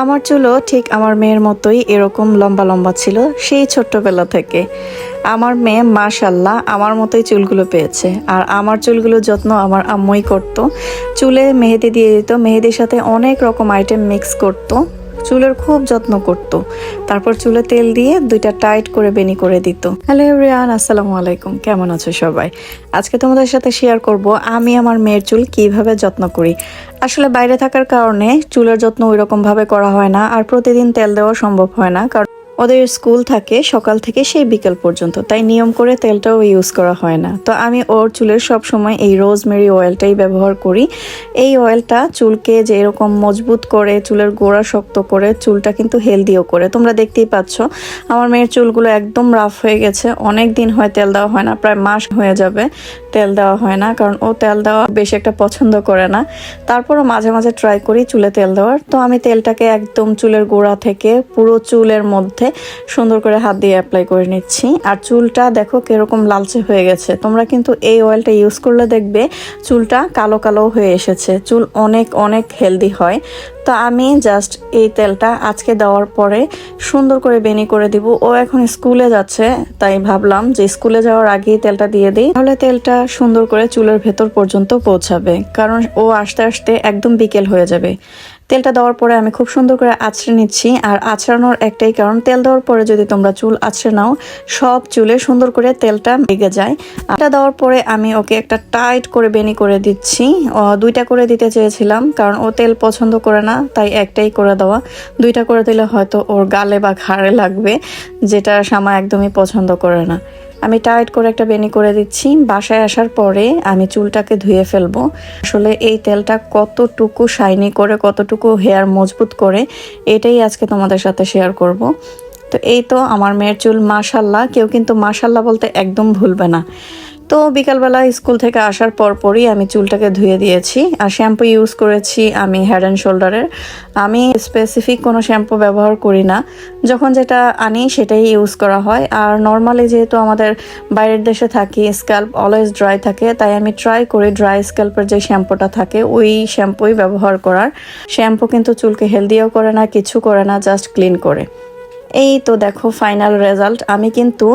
আমার চুলও ঠিক আমার মেয়ের মতোই এরকম লম্বা লম্বা ছিল সেই ছোট্টবেলা থেকে। আমার মেয়ে মাশাল্লাহ আমার মতোই চুলগুলো পেয়েছে। আর আমার চুলগুলো যত্ন আমার আম্মুই করতো। চুলে মেহেদি দিয়ে দিত। মেহেদির সাথে অনেক রকম আইটেম মিক্স করতো। চুলের খুব যত্ন করত। তারপর চুলে তেল দিয়ে দুইটা টাইট করে বেনি করে দিত। হ্যালো এভরিওয়ান, আসসালামু আলাইকুম। কেমন আছো সবাই? আজকে তোমাদের সাথে শেয়ার করব আমি আমার মেয়ের চুল কীভাবে যত্ন করি। আসলে বাইরে থাকার কারণে চুলের যত্ন ওই রকম ভাবে করা হয় না, আর প্রতিদিন তেল দেওয়া সম্ভব হয় না, কারণ ওদের স্কুল থাকে সকাল থেকে সেই বিকেল পর্যন্ত। তাই নিয়ম করে তেলটাও ইউজ করা হয় না। তো আমি ওর চুলের সব সময় এই রোজমেরি অয়েলটাই ব্যবহার করি। এই অয়েলটা চুলকে যে এরকম মজবুত করে, চুলের গোড়া শক্ত করে, চুলটা কিন্তু হেলদিও করে। তোমরা দেখতেই পাচ্ছ, আমার মেয়ের চুলগুলো একদম রাফ হয়ে গেছে। অনেক দিন হয় তেল দেওয়া হয় না, প্রায় মাস হয়ে যাবে তেল দেওয়া হয় না, কারণ ও তেল দেওয়া বেশি একটা পছন্দ করে না। তারপরও মাঝে মাঝে ট্রাই করি চুলে তেল দেওয়ার। তো আমি তেলটাকে একদম চুলের গোড়া থেকে পুরো চুলের মধ্যে সুন্দর করে হাত দিয়ে অ্যাপ্লাই করে নিচ্ছি। আর চুলটা দেখো কীরকম লালচে হয়ে গেছে। তোমরা কিন্তু এই অয়েলটা ইউজ করলে দেখবে চুলটা কালো কালো হয়ে এসেছে। চুল অনেক অনেক হেলদি হয়। তো আমি জাস্ট এই তেলটা আজকে দেওয়ার পরে সুন্দর করে বেনি করে দিব। ও এখন স্কুলে যাচ্ছে, তাই ভাবলাম যে স্কুলে যাওয়ার আগেই তেলটা দিয়ে দিই। তাহলে তেলটা সুন্দর করে চুলের ভেতর পর্যন্ত পৌঁছাবে। কারণ ও আস্তে আস্তে একদম বিকেল হয়ে যাবে। তেলটা দেওয়ার পরে আমি খুব সুন্দর করে আছড়ে নিচ্ছি। আর আছড়ানোর একটাই কারণ, তেল দেওয়ার পরে যদি তোমরা চুল আছড়ে নাও, সব চুলে সুন্দর করে তেলটা লেগে যায়। এটা দেওয়ার পরে আমি ওকে একটা টাইট করে বেনি করে দিচ্ছি। দুইটা করে দিতে চেয়েছিলাম, কারণ ও তেল পছন্দ করে না, তাই একটাই করে দেওয়া। দুইটা করে দিলে হয়তো ওর গালে বা ঘাড়ে লাগবে, যেটা শামা একদমই পছন্দ করে না। আমি টাইট করে একটা বেনি করে দিচ্ছি। বাসায় আসার পরে আমি চুলটাকে ধুয়ে ফেলব। আসলে এই তেলটা কতটুকু শাইনি করে, কতটুকু হেয়ার মজবুত করে, এটাই আজকে তোমাদের সাথে শেয়ার করব। তো এই তো আমার মেয়ের চুল মাশাল্লাহ, কেউ কিন্তু মাশাল্লাহ বলতে একদম ভুলবে না। তো বিকালবেলা স্কুল থেকে আসার পর পরই আমি চুলটাকে ধুয়ে দিয়েছি। আর শ্যাম্পু ইউজ করেছি আমি হেড অ্যান্ড শোল্ডারের আমি স্পেসিফিক কোনো শ্যাম্পু ব্যবহার করি না। যখন যেটা আনি সেটাই ইউজ করা হয়। আর নর্মালি যেহেতু আমাদের বাইরের দেশে থাকি স্ক্যাল্প অলওয়েজ ড্রাই থাকে, তাই আমি ট্রাই করি ড্রাই স্ক্যাল্পের যে শ্যাম্পুটা থাকে, ওই শ্যাম্পুই ব্যবহার করার। শ্যাম্পু কিন্তু চুলকে হেলদিও করে না, কিছু করে না জাস্ট ক্লিন করে। এই তো দেখো ফাইনাল রেজাল্ট আমি কিন্তু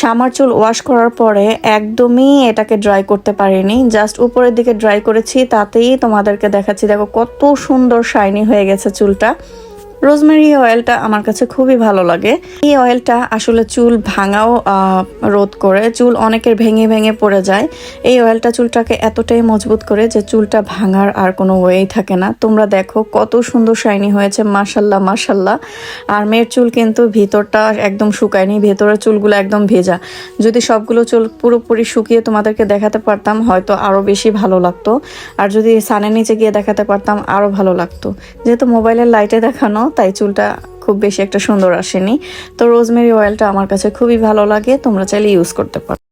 সামার চুল ওয়াশ করার পরে একদমই এটাকে ড্রাই করতে পারিনি। জাস্ট উপরের দিকে ড্রাই করেছি, তাতেই তোমাদেরকে দেখাচ্ছি, দেখো কত সুন্দর শাইনি হয়ে গেছে চুলটা। রোজমেরি অয়েলটা আমার কাছে খুবই ভালো লাগে। এই অয়েলটা আসলে চুল ভাঙাও রোধ করে। চুল অনেকের ভেঙে ভেঙে পড়ে যায়। এই অয়েলটা চুলটাকে এতটাই মজবুত করে যে চুলটা ভাঙার আর কোনো ওয়েই থাকে না। তোমরা দেখো কত সুন্দর শাইনি হয়েছে মাসাল্লাহ মাসাল্লাহ আর মেয়ের চুল কিন্তু ভিতরটা একদম শুকায়নি, ভেতরের চুলগুলো একদম ভেজা। যদি সবগুলো চুল পুরোপুরি শুকিয়ে তোমাদেরকে দেখাতে পারতাম, হয়তো আরও বেশি ভালো লাগতো। আর যদি সানের নিচে গিয়ে দেখাতে পারতাম আরও ভালো লাগতো। যেহেতু মোবাইলের লাইটে দেখানো তাই চুলটা খুব বেশি একটা সুন্দর আসেনি। তো রোজমেরি অয়েলটা আমার কাছে খুবই ভালো লাগে, তোমরা চাইলে ইউজ করতে পারো।